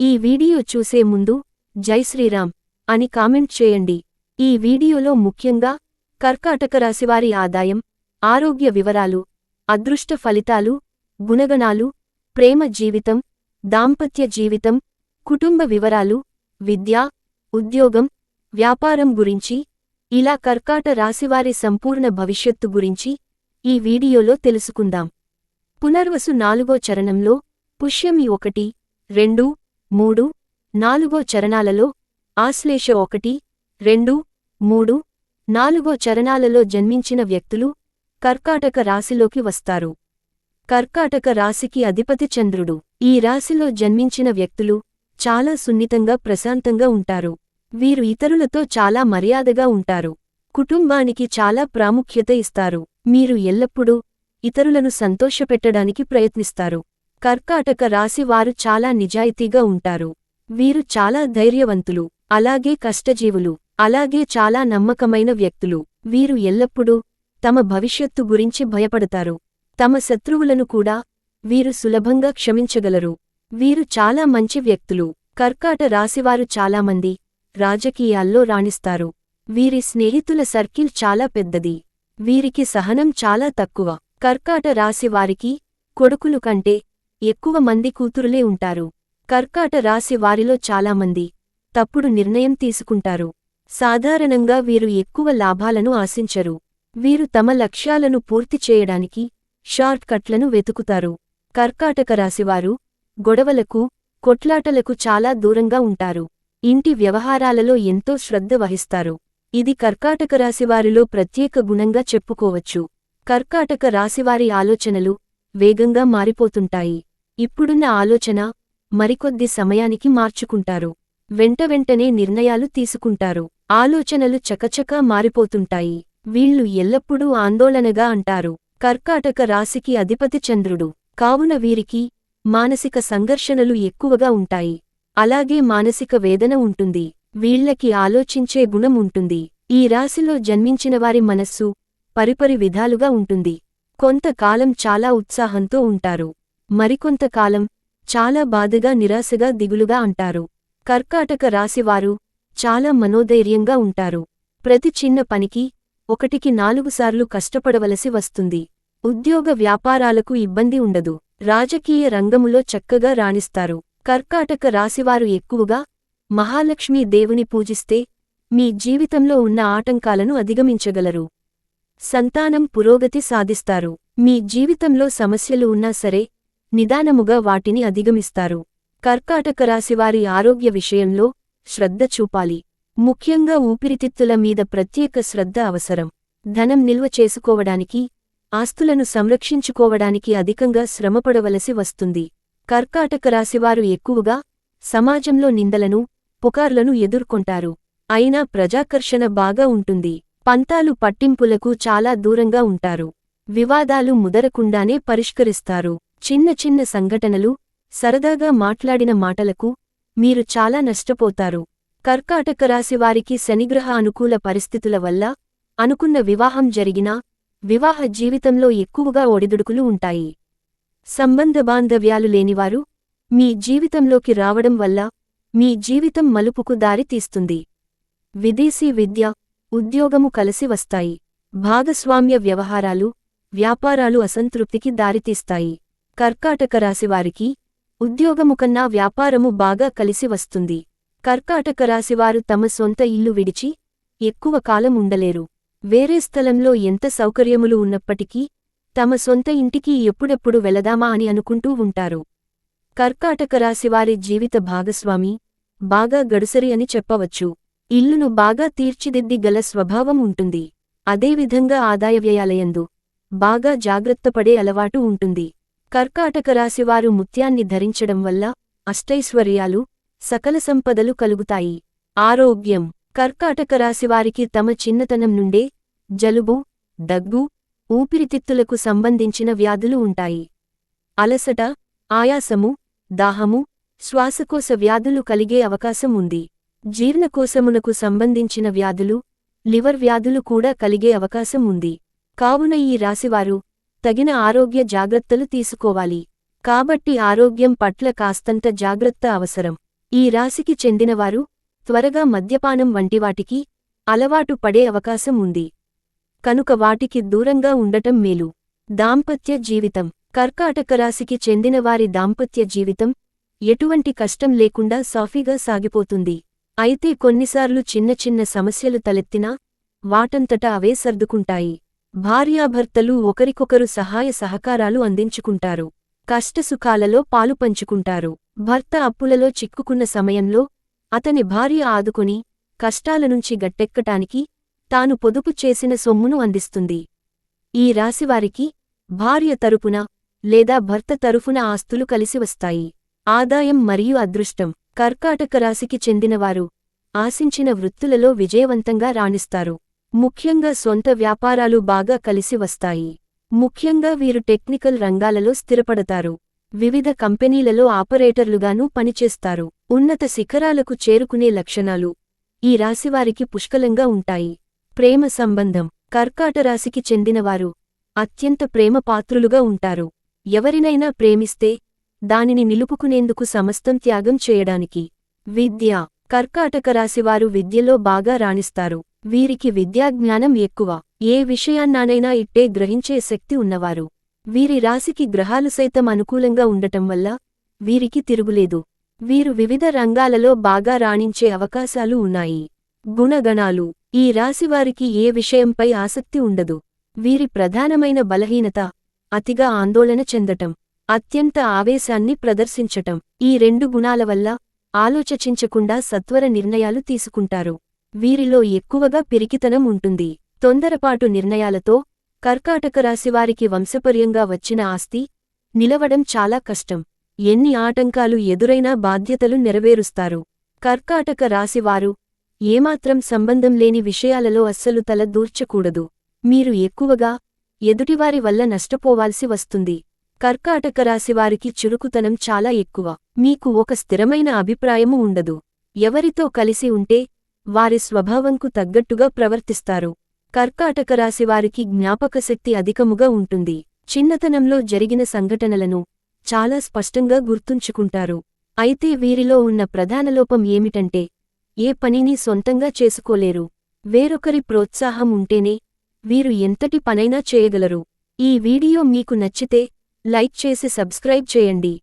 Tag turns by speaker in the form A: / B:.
A: ఈ వీడియో చూసే ముందు జై శ్రీరామ్ అని కామెంట్ చేయండి. ఈ వీడియోలో ముఖ్యంగా కర్కాటక రాశివారి ఆదాయం ఆరోగ్య వివరాలు అదృష్ట ఫలితాలు గుణగణాలు ప్రేమ జీవితం దాంపత్య జీవితం కుటుంబ వివరాలు విద్య ఉద్యోగం వ్యాపారం గురించి ఇలా కర్కాట రాశివారి సంపూర్ణ భవిష్యత్తు గురించి ఈ వీడియోలో తెలుసుకుందాం. పునర్వసు నాలుగో చరణంలో పుష్యమి ఒకటి రెండు మూడు నాలుగో చరణాలలో ఆశ్లేష ఒకటి రెండు మూడు నాలుగో చరణాలలో జన్మించిన వ్యక్తులు కర్కాటక రాశిలోకి వస్తారు. కర్కాటక రాశికి అధిపతి చంద్రుడు. ఈ రాశిలో జన్మించిన వ్యక్తులు చాలా సున్నితంగా ప్రశాంతంగా ఉంటారు. వీరు ఇతరులతో చాలా మర్యాదగా ఉంటారు. కుటుంబానికి చాలా ప్రాముఖ్యత ఇస్తారు. మీరు ఎల్లప్పుడూ ఇతరులను సంతోషపెట్టడానికి ప్రయత్నిస్తారు. కర్కాటక రాశి వారు చాలా నిజాయితీగా ఉంటారు. వీరు చాలా ధైర్యవంతులు అలాగే కష్టజీవులు అలాగే చాలా నమ్మకమైన వ్యక్తులు. వీరు ఎల్లప్పుడూ తమ భవిష్యత్తు గురించి భయపడతారు. తమ శత్రువులను కూడా వీరు సులభంగా క్షమించగలరు. వీరు చాలా మంచి వ్యక్తులు. కర్కాట రాశివారు చాలామంది రాజకీయాల్లో రాణిస్తారు. వీరి స్నేహితుల సర్కిల్ చాలా పెద్దది. వీరికి సహనం చాలా తక్కువ. కర్కాట రాశివారికి కొడుకులు కంటే ఎక్కువ మంది కూతురులే ఉంటారు. కర్కాట రాశి వారిలో చాలామంది తప్పుడు నిర్ణయం తీసుకుంటారు. సాధారణంగా వీరు ఎక్కువ లాభాలను ఆశించరు. వీరు తమ లక్ష్యాలను పూర్తి చేయడానికి షార్ట్ కట్లను వెతుకుతారు. కర్కాటక రాశివారు గొడవలకు కొట్లాటలకు చాలా దూరంగా ఉంటారు. ఇంటి వ్యవహారాలలో ఎంతో శ్రద్ధ వహిస్తారు. ఇది కర్కాటక రాశివారిలో ప్రత్యేక గుణంగా చెప్పుకోవచ్చు. కర్కాటక రాశివారి ఆలోచనలు వేగంగా మారిపోతుంటాయి. ఇప్పుడున్న ఆలోచన మరికొద్ది సమయానికి మార్చుకుంటారు. వెంటవెంటనే నిర్ణయాలు తీసుకుంటారు. ఆలోచనలు చకచకా మారిపోతుంటాయి. వీళ్ళు ఎల్లప్పుడూ ఆందోళనగా అంటారు. కర్కాటక రాశికి అధిపతి చంద్రుడు. కావున వీరికి మానసిక సంఘర్షణలు ఎక్కువగా ఉంటాయి. అలాగే మానసిక వేదన ఉంటుంది. వీళ్ళకి ఆలోచించే గుణం ఉంటుంది. ఈ రాశిలో జన్మించినవారి మనస్సు పరిపరి విధాలుగా ఉంటుంది. కొంతకాలం చాలా ఉత్సాహంతో ఉంటారు. మరికొంతకాలం చాలా బాధగా నిరాశగా దిగులుగా అంటారు. కర్కాటక రాశివారు చాలా మనోధైర్యంగా ఉంటారు. ప్రతి చిన్న పనికి ఒకటికి నాలుగుసార్లు కష్టపడవలసి వస్తుంది. ఉద్యోగ వ్యాపారాలకు ఇబ్బంది ఉండదు. రాజకీయ రంగములో చక్కగా రాణిస్తారు. కర్కాటక రాశివారు ఎక్కువగా మహాలక్ష్మీ దేవుని పూజిస్తే మీ జీవితంలో ఉన్న ఆటంకాలను అధిగమించగలరు. సంతానం పురోగతి సాధిస్తారు. మీ జీవితంలో సమస్యలు ఉన్నా సరే నిదానముగా వాటిని అధిగమిస్తారు. కర్కాటక రాశివారి ఆరోగ్య విషయంలో శ్రద్ధ చూపాలి. ముఖ్యంగా ఊపిరితిత్తుల మీద ప్రత్యేక శ్రద్ధ అవసరం. ధనం నిల్వ చేసుకోవడానికి ఆస్తులను సంరక్షించుకోవడానికి అధికంగా శ్రమపడవలసి వస్తుంది. కర్కాటక రాశివారు ఎక్కువగా సమాజంలో నిందలను పుకార్లను ఎదుర్కొంటారు. అయినా ప్రజాకర్షణ బాగా ఉంటుంది. పంతాలు పట్టింపులకు చాలా దూరంగా ఉంటారు. వివాదాలు ముదరకుండానే పరిష్కరిస్తారు. చిన్న చిన్న సంఘటనలు సరదాగా మాట్లాడిన మాటలకు మీరు చాలా నష్టపోతారు. కర్కాటక రాశివారికి శనిగ్రహ అనుకూల పరిస్థితుల వల్ల అనుకున్న వివాహం జరిగినా వివాహ జీవితంలో ఎక్కువగా ఒడిదుడుకులు ఉంటాయి. సంబంధ బాంధవ్యాలు లేనివారు మీ జీవితంలోకి రావడం వల్ల మీ జీవితం మలుపుకు దారి తీస్తుంది. విదేశీ విద్య ఉద్యోగము కలిసి వస్తాయి. భాగస్వామ్య వ్యవహారాలు వ్యాపారాలు అసంతృప్తికి దారితీస్తాయి. కర్కాటక రాశివారికి ఉద్యోగము కన్నా వ్యాపారము బాగా కలిసి వస్తుంది. కర్కాటక రాశివారు తమ సొంత ఇల్లు విడిచి ఎక్కువ కాలం ఉండలేరు. వేరే స్థలంలో ఎంత సౌకర్యములు ఉన్నప్పటికీ తమ సొంత ఇంటికి ఎప్పుడెప్పుడు వెళదామా అని అనుకుంటూ ఉంటారు. కర్కాటక రాశివారి జీవిత భాగస్వామి బాగా గడుసరి అని చెప్పవచ్చు. ఇల్లును బాగా తీర్చిదిద్ది గల స్వభావం ఉంటుంది. అదేవిధంగా ఆదాయ వ్యయాలయందు బాగా జాగ్రత్తపడే అలవాటు ఉంటుంది. కర్కాటక రాశివారు ముత్యాన్ని ధరించడం వల్ల అష్టైశ్వర్యాలు సకల సంపదలు కలుగుతాయి. ఆరోగ్యం. కర్కాటక రాశివారికి తమ చిన్నతనం నుండే జలుబు దగ్గు ఊపిరితిత్తులకు సంబంధించిన వ్యాధులు ఉంటాయి. అలసట ఆయాసము దాహము శ్వాసకోశ వ్యాధులు కలిగే అవకాశం ఉంది. జీర్ణకోశమునకు సంబంధించిన వ్యాధులు లివర్ వ్యాధులు కూడా కలిగే అవకాశం ఉంది. కావున ఈ రాశివారు తగిన ఆరోగ్య జాగ్రత్తలు తీసుకోవాలి. కాబట్టి ఆరోగ్యం పట్ల కాస్తంత జాగ్రత్త అవసరం. ఈ రాశికి చెందినవారు త్వరగా మద్యపానం వంటివాటికి అలవాటు పడే అవకాశం ఉంది. కనుక వాటికి దూరంగా ఉండటం మేలు. దాంపత్య జీవితం. కర్కాటక రాశికి చెందినవారి దాంపత్య జీవితం ఎటువంటి కష్టం లేకుండా సాఫీగా సాగిపోతుంది. అయితే కొన్నిసార్లు చిన్న చిన్న సమస్యలు తలెత్తినా వాటంతటా అవే సర్దుకుంటాయి. భార్యాభర్తలు ఒకరికొకరు సహాయ సహకారాలు అందించుకుంటారు. కష్టసుఖాలలో పాలు పంచుకుంటారు. భర్త అప్పులలో చిక్కుకున్న సమయంలో అతని భార్య ఆదుకుని కష్టాల నుంచి గట్టెక్కటానికి తాను పొదుపు చేసిన సొమ్మును అందిస్తుంది. ఈ రాశివారికి భార్య తరపున లేదా భర్త తరఫున ఆస్తులు కలిసివస్తాయి ఆదాయం మరియు అదృష్టం కర్కాటక రాశికి చెందినవారు ఆశించిన వృత్తులలో విజయవంతంగా రాణిస్తారు. ముఖ్యంగా సొంత వ్యాపారాలు బాగా కలిసి వస్తాయి. ముఖ్యంగా వీరు టెక్నికల్ రంగాలలో స్థిరపడతారు. వివిధ కంపెనీలలో ఆపరేటర్లుగానూ పనిచేస్తారు. ఉన్నత శిఖరాలకు చేరుకునే లక్షణాలు ఈ రాశివారికి పుష్కలంగా ఉంటాయి. ప్రేమ సంబంధం కర్కాట రాశికి చెందినవారు అత్యంత ప్రేమ పాత్రులుగా ఉంటారు. ఎవరినైనా ప్రేమిస్తే దానిని నిలుపుకునేందుకు సమస్తం త్యాగం చేయడానికి విద్య కర్కాటక రాశివారు విద్యలో బాగా రాణిస్తారు. వీరికి విద్యాజ్ఞానం ఎక్కువ. ఏ విషయాన్నానైనా ఇట్టే గ్రహించే శక్తి ఉన్నవారు. వీరి రాశికి గ్రహాలు సైతం అనుకూలంగా ఉండటం వల్ల వీరికి తిరుగులేదు. వీరు వివిధ రంగాలలో బాగా రాణించే అవకాశాలు ఉన్నాయి. గుణగణాలు. ఈ రాశివారికి ఏ విషయంపై ఆసక్తి ఉండదు. వీరి ప్రధానమైన బలహీనత అతిగా ఆందోళన చెందటం అత్యంత ఆవేశాన్ని ప్రదర్శించటం. ఈ రెండు గుణాల వల్ల ఆలోచచించకుండా సత్వర నిర్ణయాలు తీసుకుంటారు. వీరిలో ఎక్కువగా పిరికితనం ఉంటుంది. తొందరపాటు నిర్ణయాలతో కర్కాటక రాశివారికి వంశపర్యంగా వచ్చిన ఆస్తి నిలవడం చాలా కష్టం. ఎన్ని ఆటంకాలు ఎదురైనా బాధ్యతలు నెరవేరుస్తారు. కర్కాటక రాశివారు ఏమాత్రం సంబంధం లేని విషయాలలో అస్సలు తల దూర్చకూడదు. మీరు ఎక్కువగా ఎదుటివారి వల్ల నష్టపోవాల్సి వస్తుంది. కర్కాటక రాశివారికి చురుకుతనం చాలా ఎక్కువ. మీకు ఒక స్థిరమైన అభిప్రాయము ఉండదు. ఎవరితో కలిసి ఉంటే వారి స్వభావంకు తగ్గట్టుగా ప్రవర్తిస్తారు. కర్కాటక రాశివారికి జ్ఞాపకశక్తి అధికముగా ఉంటుంది. చిన్నతనంలో జరిగిన సంఘటనలను చాలా స్పష్టంగా గుర్తుంచుకుంటారు. అయితే వీరిలో ఉన్న ప్రధాన లోపం ఏమిటంటే ఏ పనిని సొంతంగా చేసుకోలేరు. వేరొకరి ప్రోత్సాహం ఉంటేనే వీరు ఎంతటి పనైనా చేయగలరు. ఈ వీడియో మీకు నచ్చితే లైక్ చేసి సబ్స్క్రైబ్ చేయండి.